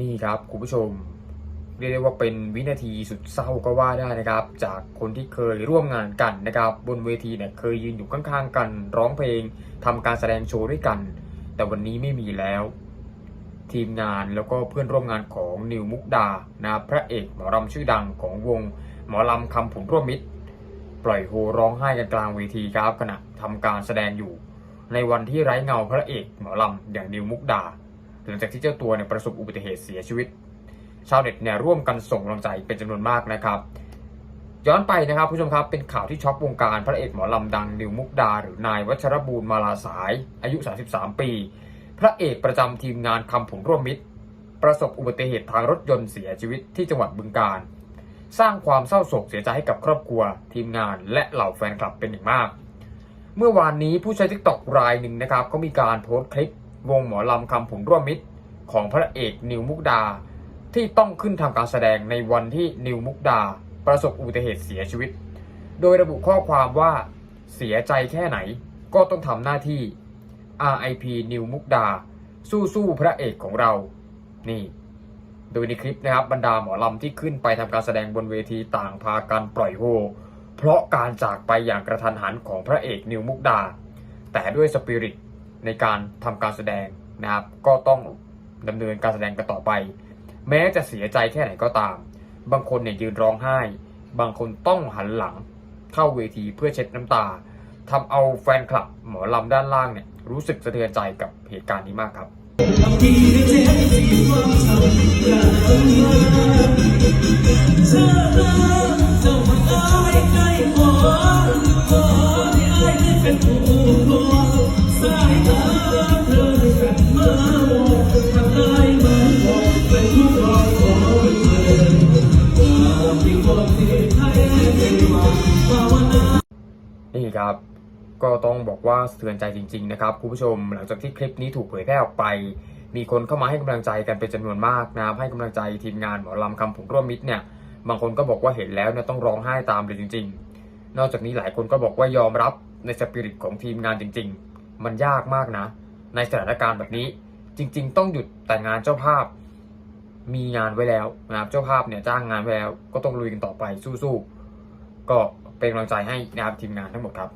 นี่ครับคุณผู้ชม เรียกได้ว่าเป็นวินาทีสุดเศร้าก็ว่าได้นะครับ จากคนที่เคยร่วมงานกันนะครับ บนเวทีเนี่ยเคยยืนอยู่ข้างๆกัน ร้องเพลง ทำการแสดงโชว์ด้วยกัน แต่วันนี้ไม่มีแล้ว ทีมงานแล้วก็เพื่อนร่วมงานของนิวมุกดานะพระเอกหมอรำชื่อดังของวง หมอรำคำผุนร่วมมิตร ปล่อยโฮร้องไห้กันกลางเวทีครับขณะทำการแสดงอยู่ ในวันที่ไร้เงาพระเอกหมอลำอย่างนิวมุกดา หลังจากที่เจ้าตัวเนี่ยประสบอุบัติเหตุเสียชีวิต ชาวเน็ตเนี่ยร่วมกันส่งกำลังใจเป็นจำนวนมากนะครับ ย้อนไปนะครับผู้ชมครับเป็นข่าวที่ช็อกวงการพระเอกหมอลำดังนิวมุกดา หรือนายวัชรบูรณ์มาลาสาย อายุ 33 ปี พระเอกประจำทีมงานคำผุนร่วมมิตร ประสบอุบัติเหตุทางรถยนต์เสียชีวิตที่จังหวัดบึงกาฬสร้างความเศร้าโศกเสียใจให้กับครอบครัวทีมงานและเหล่าแฟนคลับเป็นอย่างมาก เมื่อวานนี้ผู้ใช้ทิกตอกรายหนึ่งนะครับก็มีการโพสต์คลิปวงหมอลำคำผุนร่วมมิตร ของพระเอกนิวมุกดา ที่ต้องขึ้นทำการแสดงในวันที่นิวมุกดา ประสบอุบัติเหตุเสียชีวิต โดยระบุข้อความว่าเสียใจแค่ไหนก็ต้องทำหน้าที่ RIP นิวมุกดา สู้ๆพระเอกของเรา นี่ โดยในคลิปนะครับบรรดาหมอลำที่ขึ้นไปทำการแสดงบนเวทีต่างพากันปล่อยโฮ เพราะการจากไปอย่างกระทันหันของพระเอกนิวมุกดา แต่ด้วยสปิริตในการทำการแสดงนะครับ ก็ต้องดำเนินการแสดงกันต่อไป แม้จะเสียใจแค่ไหนก็ตาม บางคนเนี่ยยืนร้องไห้ บางคนต้องหันหลังเข้าเวทีเพื่อเช็ดน้ำตาทำเอาแฟนคลับหมอลำด้านล่างเนี่ยรู้สึกสะเทือนใจกับเหตุการณ์นี้มากครับ นี่ครับก็ต้องบอกว่าสะเทือนใจจริง ๆ นะครับคุณผู้ชม หลังจากที่คลิปนี้ถูกเผยแพร่ออกไป มีคนเข้ามาให้กำลังใจกันเป็นจำนวนมากนะให้กำลังใจทีมงานหมอลำคำผงร่วมมิตรเนี่ย บางคนก็บอกว่าเห็นแล้วเนี่ยต้องร้องไห้ตามเลยจริง ๆ นอกจากนี้หลายคนก็บอกว่ายอมรับ ในสปิริตของทีมงานจริง ๆ มันยากมากนะ ในสถานการณ์แบบนี้จริง ๆ ต้องหยุดแต่งานเจ้าภาพ มีงานไว้แล้วนะครับเจ้าภาพเนี่ยจ้างงานไว้แล้ว ก็ต้องลุยกันต่อไปสู้ๆก็เป็นกำลังใจให้นะครับทีมงานทั้งหมดครับ